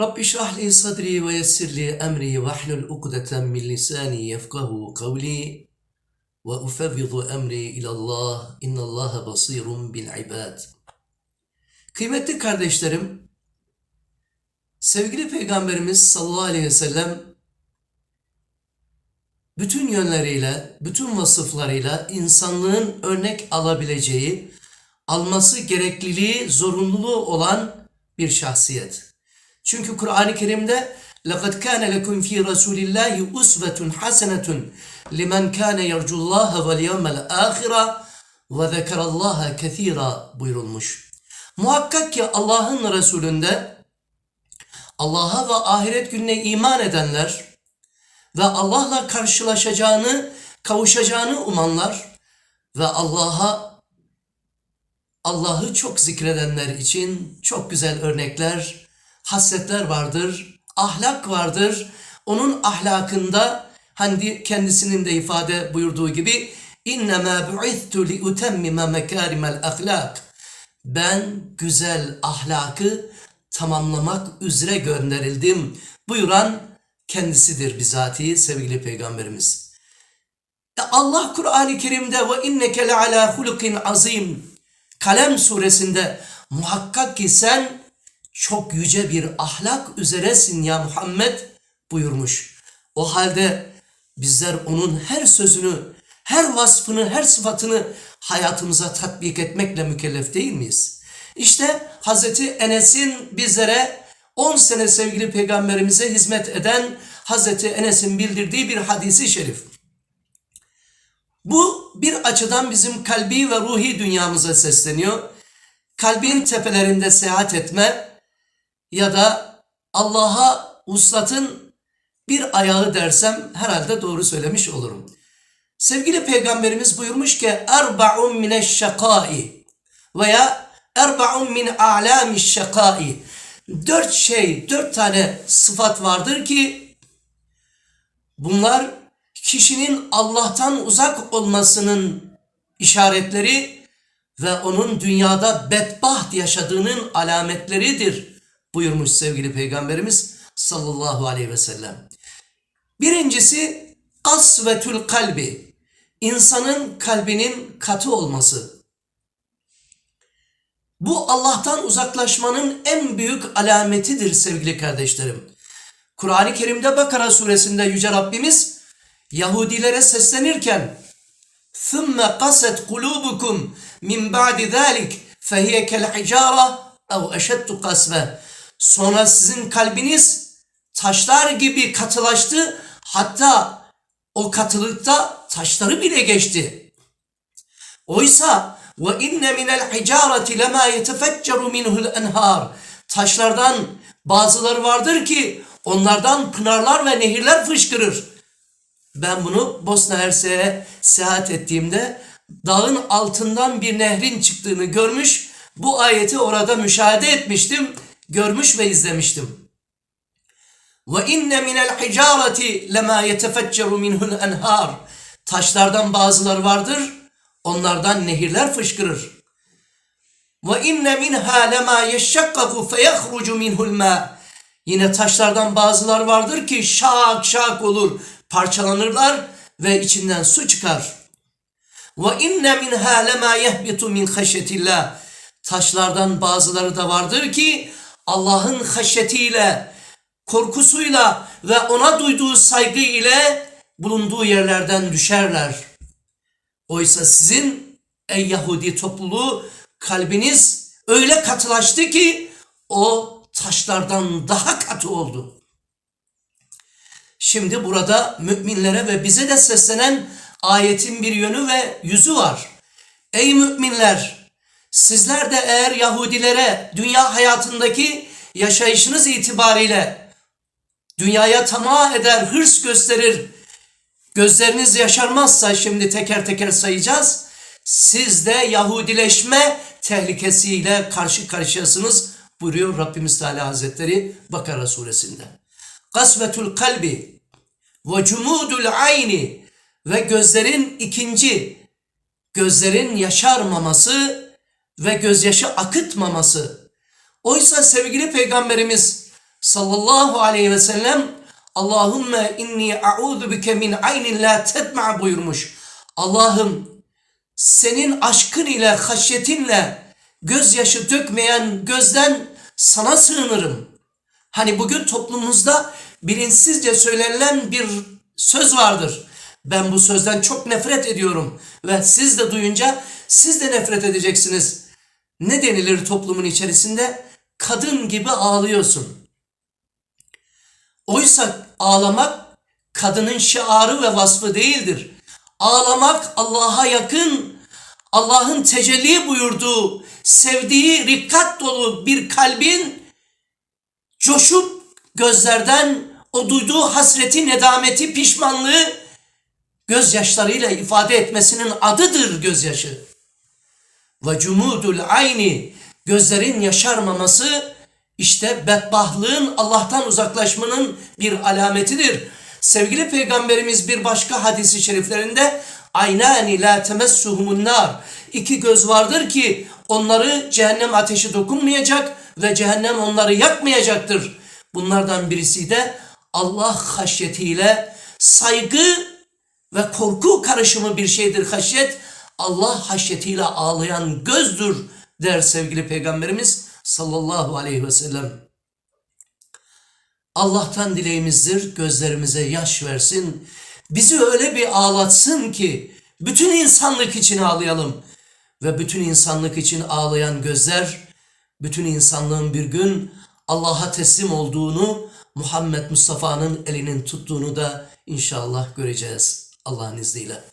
Rabbi şrah sadri ve yessir li emri ve hlul ukdeten min lisani yefkahu kavli ve ufevvidu emri ilallah innallaha basirun bil ibad. Kıymetli kardeşlerim, sevgili Peygamberimiz sallallahu aleyhi ve sellem bütün yönleriyle, bütün vasıflarıyla insanlığın örnek alabileceği, alması gerekliliği, zorunluluğu olan bir şahsiyet. Çünkü Kur'an-ı Kerim'de لَقَدْ كَانَ لَكُمْ ف۪ي رَسُولِ اللّٰهِ اُسْوَةٌ حَسَنَةٌ لِمَنْ كَانَ يَرْجُ اللّٰهَ وَالْيَوْمَ الْآخِرَةِ وَذَكَرَ اللّٰهَ كَث۪يرًا buyurulmuş. Muhakkak ki Allah'ın Resulünde Allah'a ve ahiret gününe iman edenler ve Allah'la karşılaşacağını, kavuşacağını umanlar ve Allah'a Allah'ı çok zikredenler için çok güzel örnekler, hasletler vardır, ahlak vardır. Onun ahlakında hani kendisinin de ifade buyurduğu gibi innema bu'ithtu li utemmime mekarimel ahlak. Ben güzel ahlakı tamamlamak üzere gönderildim buyuran kendisidir bizatihi sevgili peygamberimiz. Allah Kur'an-ı Kerim'de ve inneke le ala hulukin azim Kalem suresinde muhakkak ki sen çok yüce bir ahlak üzeresin ya Muhammed buyurmuş. O halde bizler onun her sözünü, her vasfını, her sıfatını hayatımıza tatbik etmekle mükellef değil miyiz? İşte Hazreti Enes'in bizlere 10 sene sevgili peygamberimize hizmet eden Hazreti Enes'in bildirdiği bir hadisi şerif. Bu bir açıdan bizim kalbi ve ruhi dünyamıza sesleniyor. Kalbin tepelerinde seyahat etme ya da Allah'a uslatın bir ayağı dersem herhalde doğru söylemiş olurum. Sevgili peygamberimiz buyurmuş ki erba'un mineşşakai veya erba'un min a'lamiş şakai dört şey, dört tane sıfat vardır ki bunlar kişinin Allah'tan uzak olmasının işaretleri ve onun dünyada bedbaht yaşadığının alametleridir buyurmuş sevgili peygamberimiz sallallahu aleyhi ve sellem. Birincisi kasvetül kalbi, insanın kalbinin katı olması. Bu Allah'tan uzaklaşmanın en büyük alametidir sevgili kardeşlerim. Kur'an-ı Kerim'de Bakara suresinde Yüce Rabbimiz Yahudilere seslenirken ثُمَّ قَسَتْ قُلُوبُكُمْ مِنْ بَعْدِ ذَٰلِكَ فَهِيَ كَالْحِجَارَةِ اَوْ اَشَدُّ قَسْوَةً Sonra sizin kalbiniz taşlar gibi katılaştı. Hatta o katılıkta taşları bile geçti. Oysa ve inne minel hicareti lema yetefecceru minhul enhar. Taşlardan bazıları vardır ki onlardan pınarlar ve nehirler fışkırır. Ben bunu Bosna Hersek'e seyahat ettiğimde dağın altından bir nehrin çıktığını görmüş, bu ayeti orada müşahede etmiştim, görmüş ve izlemiştim. Ve inne minel hicareti lema yetefecceru minhul enhar. Taşlardan bazıları vardır, onlardan nehirler fışkırır. Ve inne minha lema yeşşakkaku feyahrucu minhul ma. Yine taşlardan bazılar vardır ki şak şak olur, parçalanırlar ve içinden su çıkar. Ve inne minha lema yehbitu min haşyetillah. Taşlardan bazıları da vardır ki Allah'ın haşyetiyle, korkusuyla ve ona duyduğu saygı ile bulunduğu yerlerden düşerler. Oysa sizin ey Yahudi topluluğu kalbiniz öyle katılaştı ki o taşlardan daha katı oldu. Şimdi burada müminlere ve bize de seslenen ayetin bir yönü ve yüzü var. Ey müminler! Sizler de eğer Yahudilere dünya hayatındaki yaşayışınız itibariyle dünyaya tamah eder, hırs gösterir, gözleriniz yaşarmazsa şimdi teker teker sayacağız. Siz de Yahudileşme tehlikesiyle karşı karşıyasınız buyuruyor Rabbimiz Teala Hazretleri Bakara suresinde. Kasvetül kalbi ve cumudul ayni ve gözlerin ikinci gözlerin yaşarmaması ve gözyaşı akıtmaması. Oysa sevgili peygamberimiz sallallahu aleyhi ve sellem Allahümme inni a'udhu bike min aynin la tedma buyurmuş. Allah'ım senin aşkın ile haşyetinle gözyaşı dökmeyen gözden sana sığınırım. Hani bugün toplumumuzda bilinçsizce söylenilen bir söz vardır. Ben bu sözden çok nefret ediyorum ve siz de duyunca siz de nefret edeceksiniz. Ne denilir toplumun içerisinde? Kadın gibi ağlıyorsun. Oysa ağlamak kadının şiarı ve vasfı değildir. Ağlamak Allah'a yakın, Allah'ın tecelli buyurduğu, sevdiği, rikkat dolu bir kalbin coşup gözlerden o duyduğu hasreti, nedameti, pişmanlığı gözyaşlarıyla ifade etmesinin adıdır gözyaşı. Ve cumudul ayni gözlerin yaşarmaması işte bedbahlığın Allah'tan uzaklaşmanın bir alametidir. Sevgili peygamberimiz bir başka hadisi şeriflerinde aynani la temessuhumun nar iki göz vardır ki onları cehennem ateşi dokunmayacak ve cehennem onları yakmayacaktır. Bunlardan birisi de Allah haşyetiyle saygı ve korku karışımı bir şeydir haşyet. Allah haşyetiyle ağlayan gözdür der sevgili peygamberimiz sallallahu aleyhi ve sellem. Allah'tan dileğimizdir gözlerimize yaş versin. Bizi öyle bir ağlatsın ki bütün insanlık için ağlayalım. Ve bütün insanlık için ağlayan gözler bütün insanlığın bir gün Allah'a teslim olduğunu Muhammed Mustafa'nın elinin tuttuğunu da inşallah göreceğiz Allah'ın izniyle.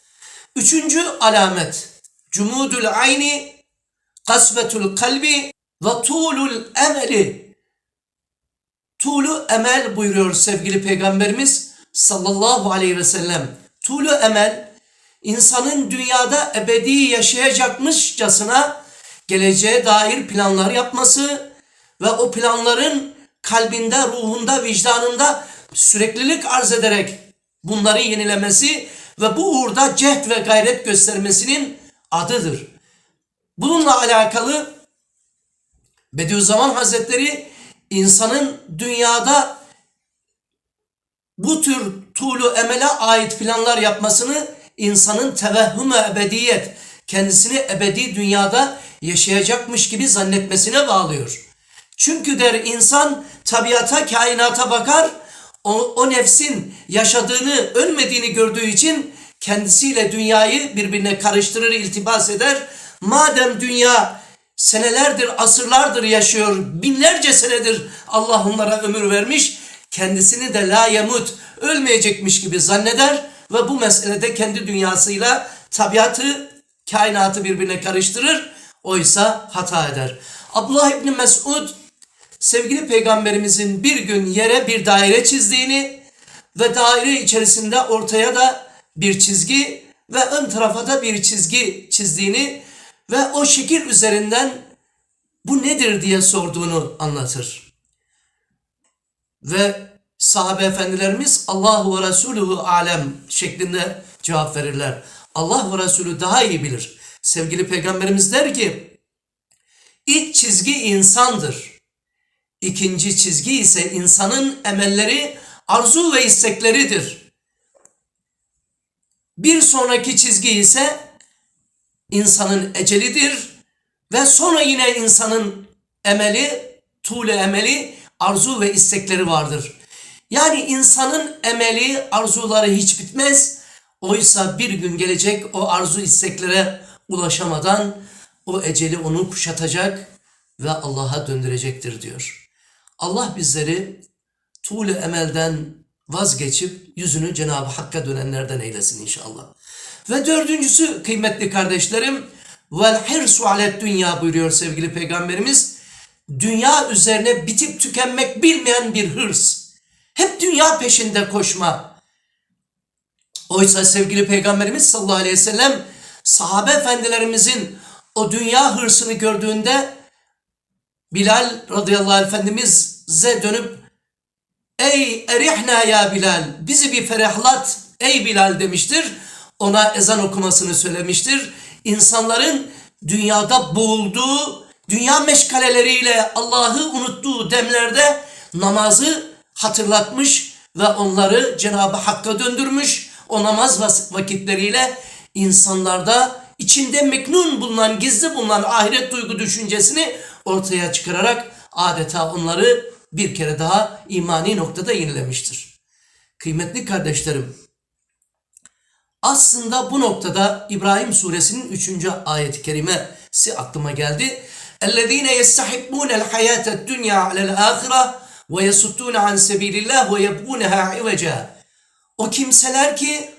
Üçüncü alamet cumudul ayni kasvetul kalbi ve tulul emeli Tulu emel buyuruyor sevgili peygamberimiz sallallahu aleyhi ve sellem. Tulu emel insanın dünyada ebedi yaşayacakmışçasına geleceğe dair planlar yapması ve o planların kalbinde, ruhunda, vicdanında süreklilik arz ederek bunları yenilemesi ve bu uğurda cehd ve gayret göstermesinin adıdır. Bununla alakalı Bediüzzaman Hazretleri insanın dünyada bu tür tuğlu emele ait planlar yapmasını insanın tevehhüm ebediyet, kendisini ebedi dünyada yaşayacakmış gibi zannetmesine bağlıyor. Çünkü der insan tabiata, kainata bakar, o, o nefsin yaşadığını, ölmediğini gördüğü için kendisiyle dünyayı birbirine karıştırır, iltibas eder. Madem dünya senelerdir, asırlardır yaşıyor, binlerce senedir Allah onlara ömür vermiş, kendisini de la yemut, ölmeyecekmiş gibi zanneder ve bu meselede kendi dünyasıyla tabiatı, kainatı birbirine karıştırır, oysa hata eder. Abdullah İbni Mesud, sevgili peygamberimizin bir gün yere bir daire çizdiğini ve daire içerisinde ortaya da bir çizgi ve ön tarafa da bir çizgi çizdiğini ve o şekil üzerinden bu nedir diye sorduğunu anlatır. Ve sahabe efendilerimiz Allah ve Resulü alem şeklinde cevap verirler. Allah ve Resulü daha iyi bilir. Sevgili peygamberimiz der ki ilk çizgi insandır. İkinci çizgi ise insanın emelleri, arzu ve istekleridir. Bir sonraki çizgi ise insanın ecelidir ve sonra yine insanın emeli, tuğle emeli, arzu ve istekleri vardır. Yani insanın emeli, arzuları hiç bitmez. Oysa bir gün gelecek o arzu isteklere ulaşamadan o eceli onu kuşatacak ve Allah'a döndürecektir diyor. Allah bizleri tuğle emelden vazgeçip yüzünü Cenab-ı Hakk'a dönenlerden eylesin inşallah. Ve dördüncüsü kıymetli kardeşlerim vel hirsu alet dünya buyuruyor sevgili peygamberimiz. Dünya üzerine bitip tükenmek bilmeyen bir hırs. Hep dünya peşinde koşma. Oysa sevgili peygamberimiz sallallahu aleyhi ve sellem sahabe efendilerimizin o dünya hırsını gördüğünde Bilal radıyallahu anh efendimize dönüp Ey erihna ya Bilal bizi bir ferahlat ey Bilal demiştir ona ezan okumasını söylemiştir. İnsanların dünyada boğulduğu, dünya meşgaleleriyle Allah'ı unuttuğu demlerde namazı hatırlatmış ve onları Cenab-ı Hakk'a döndürmüş. O namaz vakitleriyle insanlarda içinde meknun bulunan, gizli bulunan ahiret duygu düşüncesini ortaya çıkararak adeta onları bir kere daha imani noktada yenilemiştir. Kıymetli kardeşlerim, aslında bu noktada İbrahim suresinin 3. ayet-i kerimesi aklıma geldi. اَلَّذ۪ينَ يَسْتَحِبُّونَ الْحَيَاةَ الدُّنْيَا عَلَى الْآخِرَةِ وَيَسُدُّونَ عَنْ سَب۪يلِ اللّٰهِ وَيَبْغُونَهَا عِوَجًا O kimseler ki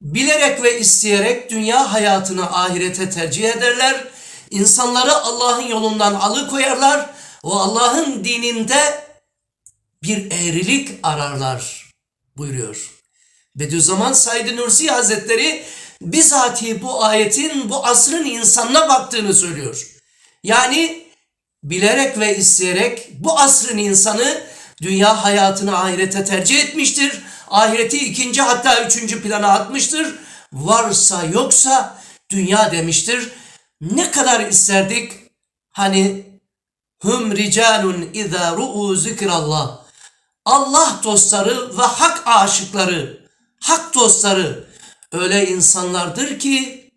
bilerek ve isteyerek dünya hayatını ahirete tercih ederler. İnsanları Allah'ın yolundan alıkoyarlar. O Allah'ın dininde bir eğrilik ararlar buyuruyor. Bediüzzaman Said Nursi Hazretleri bizatihi bu ayetin bu asrın insanına baktığını söylüyor. Yani bilerek ve isteyerek bu asrın insanı dünya hayatını ahirete tercih etmiştir. Ahireti ikinci hatta üçüncü plana atmıştır. Varsa yoksa dünya demiştir. Ne kadar isterdik hani hum ricalun izâ ru'u zikrallah. Allah dostları ve hak aşıkları, hak dostları öyle insanlardır ki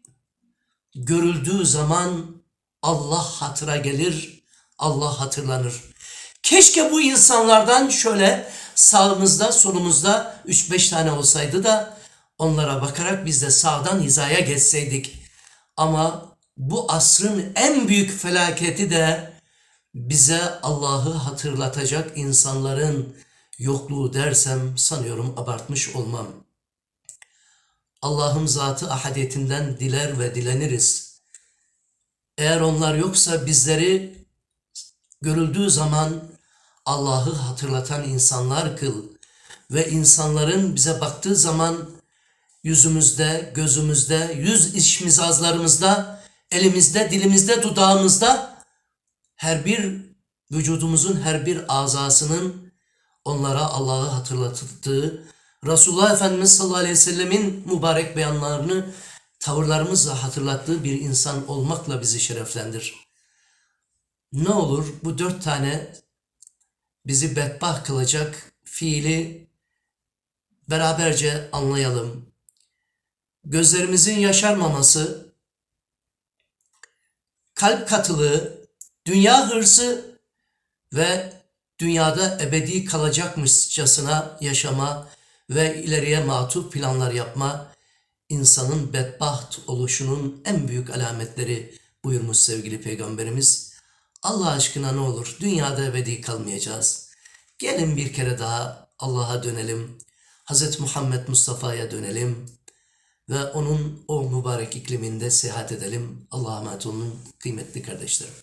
görüldüğü zaman Allah hatıra gelir, Allah hatırlanır. Keşke bu insanlardan şöyle sağımızda solumuzda 3-5 tane olsaydı da onlara bakarak biz de sağdan hizaya geçseydik. Ama bu asrın en büyük felaketi de bize Allah'ı hatırlatacak insanların yokluğu dersem sanıyorum abartmış olmam. Allah'ın zatı ahadiyetinden diler ve dileniriz. Eğer onlar yoksa bizleri görüldüğü zaman Allah'ı hatırlatan insanlar kıl ve insanların bize baktığı zaman yüzümüzde, gözümüzde, yüz işmizazlarımızda, elimizde, dilimizde, dudağımızda her bir vücudumuzun her bir azasının onlara Allah'ı hatırlattığı, Resulullah Efendimiz sallallahu aleyhi ve sellemin mübarek beyanlarını tavırlarımızla hatırlattığı bir insan olmakla bizi şereflendir. Ne olur bu dört tane bizi bedbaht kılacak fiili beraberce anlayalım. Gözlerimizin yaşarmaması, kalp katılığı, dünya hırsı ve dünyada ebedi kalacakmışçasına yaşama ve ileriye matuf planlar yapma insanın bedbaht oluşunun en büyük alametleri buyurmuş sevgili peygamberimiz. Allah aşkına ne olur dünyada ebedi kalmayacağız. Gelin bir kere daha Allah'a dönelim. Hz. Muhammed Mustafa'ya dönelim ve onun o mübarek ikliminde seyahat edelim. Allah'a emanet olun kıymetli kardeşlerim.